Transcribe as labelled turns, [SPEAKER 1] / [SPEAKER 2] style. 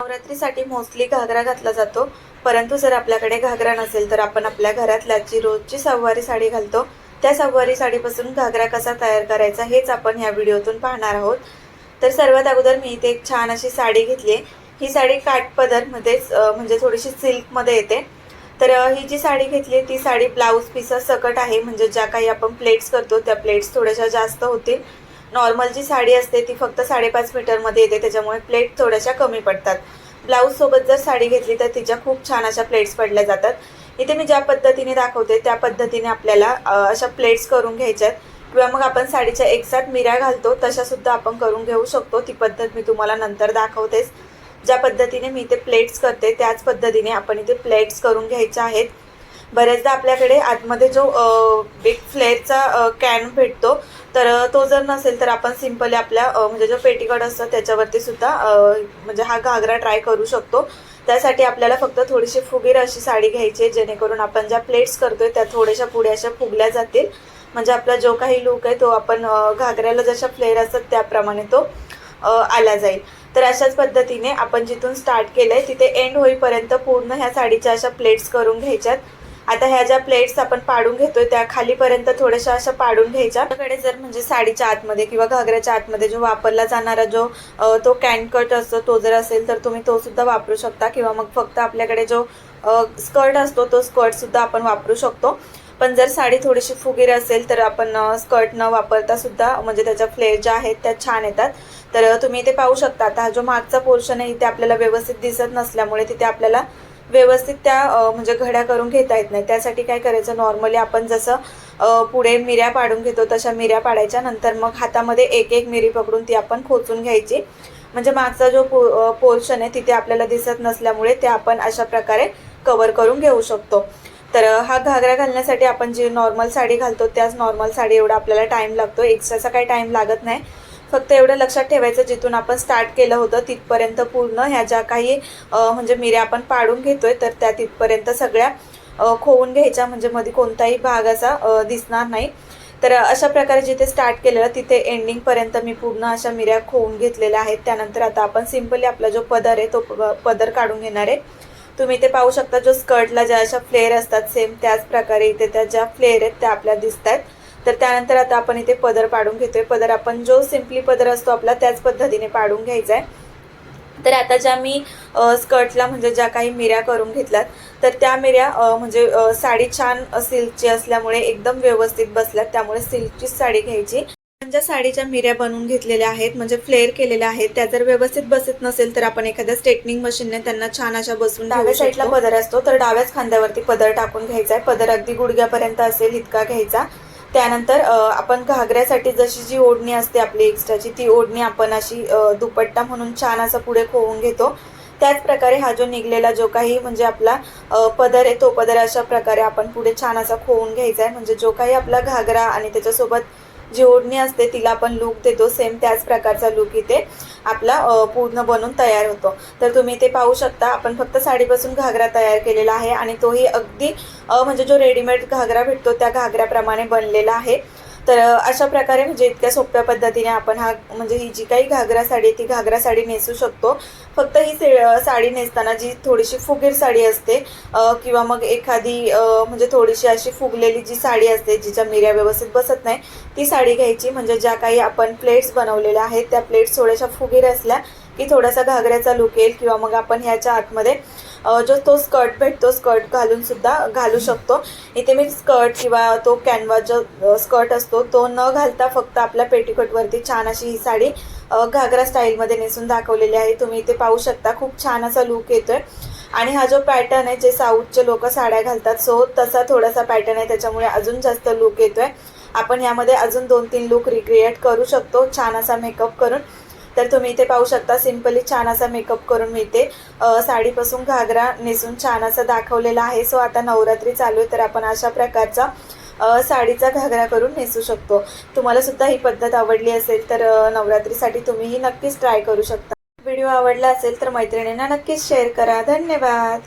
[SPEAKER 1] नवरात्रीसाठी मोस्टली घागरा घातला जातो. परंतु जर आपल्याकडे घागरा नसेल तर आपण आपल्या घरातल्या जी रोजची सव्वारी साडी घालतो. त्या सव्वारी साडीपासून घागरा कसा तयार करायचा हेच आपण ह्या व्हिडिओतून पाहणार आहोत. तर सर्वात अगोदर मी इथे एक छान अशी साडी घेतली आहे. ही साडी काठपदरमध्येच पदरमध्येच म्हणजे थोडीशी सिल्कमध्ये येते. तर ही जी साडी घेतली ती साडी ब्लाऊज पिसा सकट आहे. म्हणजे ज्या काही आपण प्लेट्स करतो त्या प्लेट्स थोड्याशा जास्त होतील. नॉर्मल जी साडी असते ती फक्त साडेपाच मीटरमध्ये येते त्याच्यामुळे प्लेट थोड्याशा कमी पडतात. ब्लाऊजसोबत जर साडी घेतली तर तिच्या खूप छान अशा प्लेट्स पडल्या जातात. इथे मी ज्या पद्धतीने दाखवते त्या पद्धतीने आपल्याला अशा प्लेट्स करून घ्यायच्यात. किंवा मग आपण साडीच्या एकसाथ मिऱ्या घालतो तशासुद्धा आपण करून घेऊ शकतो. ती पद्धत मी तुम्हाला नंतर दाखवतेच. ज्या पद्धतीने मी इथे प्लेट्स करते त्याच पद्धतीने आपण इथे प्लेट्स करून घ्यायच्या आहेत. बऱ्याचदा आपल्याकडे आतमध्ये जो बिग फ्लेअरचा कॅन भेटतो तर तो जर नसेल तर आपण सिम्पली आपल्या म्हणजे जो पेटीकड असतो त्याच्यावरती सुद्धा म्हणजे हा घागरा ट्राय करू शकतो. त्यासाठी आपल्याला फक्त थोडीशी फुगीर अशी साडी घ्यायची आहे जेणेकरून आपण ज्या प्लेट्स करतोय त्या थोड्याशा पुढे अशा फुगल्या जातील. म्हणजे आपला जो काही लुक आहे तो आपण घागऱ्याला जशा फ्लेअर असतात त्याप्रमाणे तो आला जाईल. तर अशाच पद्धतीने आपण जिथून स्टार्ट केलं आहे तिथे एंड होईपर्यंत पूर्ण ह्या साडीच्या अशा प्लेट्स करून घ्यायच्यात. आता ह्या ज्या प्लेट्स आपण पाडून घेतोय त्या खालीपर्यंत थोड्याशा अशा पाडून घ्यायच्या. आपल्याकडे जर म्हणजे साडीच्या आतमध्ये किंवा घागऱ्याच्या आतमध्ये जो वापरला जाणारा जो तो कॅन कट असतो तो जर असेल तर तुम्ही तो सुद्धा वापरू शकता. किंवा मग फक्त आपल्याकडे जो स्कर्ट असतो तो स्कर्ट सुद्धा आपण वापरू शकतो. पण जर साडी थोडीशी फुगीर असेल तर आपण स्कर्ट न वापरता सुद्धा म्हणजे त्याच्या फ्लेअर ज्या आहेत त्या छान येतात. तर तुम्ही इथे पाहू शकता आता हा जो मागचा पोर्शन आहे इथे आपल्याला व्यवस्थित दिसत नसल्यामुळे तिथे आपल्याला व्यवस्थित त्या म्हणजे घड्या करून घेता येत नाही. त्यासाठी काय करायचं? नॉर्मली आपण जसं पुढे मिऱ्या पाडून घेतो तशा मिऱ्या पाडायच्या. नंतर मग हातामध्ये एक एक मिरी पकडून ती आपण खोचून घ्यायची. म्हणजे मागचा जो पो पोर्शन आहे तिथे आपल्याला दिसत नसल्यामुळे ते आपण अशा प्रकारे कवर करून घेऊ शकतो. तर हा घागरा घालण्यासाठी आपण जी नॉर्मल साडी घालतो त्याच नॉर्मल साडी एवढा आपल्याला टाईम लागतो. एक्स्ट्राचा काही टाईम लागत नाही. फक्त एवढं लक्षात ठेवायचं जिथून आपण स्टार्ट केलं होतं तिथपर्यंत पूर्ण ह्या ज्या काही म्हणजे मिऱ्या आपण पाडून घेतोय तर त्या तिथपर्यंत सगळ्या खोवून घ्यायच्या म्हणजे मध्ये कोणताही भाग असा दिसणार नाही. तर अशा प्रकारे जिथे स्टार्ट केलेलं तिथे एंडिंगपर्यंत मी पूर्ण अशा मिऱ्या खोवून घेतलेल्या आहेत. त्यानंतर आता आपण सिम्पली आपला जो पदर आहे तो प- पदर काढून घेणार आहे. तुम्ही इथे पाहू शकता जो स्कर्टला ज्या अशा फ्लेअर असतात सेम त्याच प्रकारे इथे त्या ज्या फ्लेअर आहेत त्या आपल्या दिसत आहेत तर त्यानंतर आता आपण इथे पदर पाडून घेतोय. पदर आपण जो सिम्पली पदर असतो आपला त्याच पद्धतीने पाडून घ्यायचा आहे तर आता ज्या मी स्कर्टला म्हणजे ज्या काही मिऱ्या करून घेतल्यात तर त्या मिऱ्या म्हणजे साडी छान सिल्कची असल्यामुळे एकदम व्यवस्थित बसल्यात. त्यामुळे सिल्कचीच साडी घ्यायची. आपण ज्या साडीच्या मिऱ्या बनवून घेतलेल्या आहेत म्हणजे फ्लेअर केलेल्या आहेत त्या जर व्यवस्थित बसत नसेल तर आपण एखाद्या स्ट्रेटनिंग मशीनने त्यांना छान अशा बसून डाव्या साईडला पदर असतो तर डाव्याच खांद्यावरती पदर टाकून घ्यायचा आहे पदर अगदी गुडघ्यापर्यंत असेल इतका घ्यायचा. त्यानंतर आपण घागऱ्यासाठी जशी जी ओढणी असते आपली एक्स्ट्राची ती ओढणी आपण अशी दुपट्टा म्हणून छान असं पुढे खोवून घेतो. त्याच प्रकारे हा जो निघलेला जो काही म्हणजे आपला पदर आहे तो पदर अशा प्रकारे आपण पुढे छान असा खोवून घ्यायचा आहे. म्हणजे जो काही आपला घागरा आणि त्याच्यासोबत जी ओढणी असते तिला आपण लूक देतो. सेम त्याच प्रकारचा लूक इथे आपला पूर्ण बनून तयार होतो. तर तुम्ही ते पाहू शकता. आपण फक्त साडीपासून घागरा तयार केलेला आहे आणि तोही अगदी म्हणजे जो रेडीमेड घागरा भेटतो त्या घागऱ्याप्रमाणे बनलेला आहे. तर अशा प्रकारे म्हणजे इतक्या सोप्या पद्धतीने आपण हा म्हणजे ही जी काही घागरा साडी आहे ती घागरा साडी नेसू शकतो. फक्त ही से साडी नेसताना जी थोडीशी फुगीर साडी असते किंवा मग एखादी म्हणजे थोडीशी अशी फुगलेली जी साडी असते जिच्या मिऱ्या व्यवस्थित बसत नाही ती साडी घ्यायची. म्हणजे ज्या काही आपण प्लेट्स बनवलेल्या आहेत त्या प्लेट्स थोड्याशा फुगीर असल्या की थोडासा घागऱ्याचा लुक येईल किंवा मग आपण ह्याच्या आतमध्ये जो तो स्कर्ट भेटतो स्कर्ट घालून सुद्धा घालू शकतो. इथे मी स्कर्ट किंवा तो कॅनवा जो स्कर्ट असतो तो न घालता फक्त आपल्या पेटीकोटवरती छान अशी ही साडी घागरा स्टाईलमध्ये नेसून दाखवलेली आहे. तुम्ही इथे पाहू शकता खूप छान असा लुक येतोय. आणि हा जो पॅटर्न आहे जे साऊथचे लोक साड्या घालतात सो तसा थोडासा पॅटर्न आहे. त्याच्यामुळे अजून जास्त लुक येतोय. आपण यामध्ये अजून दोन तीन लुक रिक्रिएट करू शकतो. छान असा मेकअप करून. तर तुम्ही इथे पाहू शकता सिम्पली छान असा मेकअप करून मी इथे साडीपासून घागरा नेसून छान असा दाखवलेला आहे. सो आता नवरात्री चालू आहे तर आपण अशा प्रकारचा साडीचा घागरा करून नेसू शकतो. तुम्हाला सुद्धा ही पद्धत आवडली असेल तर नवरात्रीसाठी तुम्हीही नक्कीच ट्राय करू शकता. व्हिडिओ आवडला असेल तर मैत्रिणींना नक्कीच शेअर करा. धन्यवाद!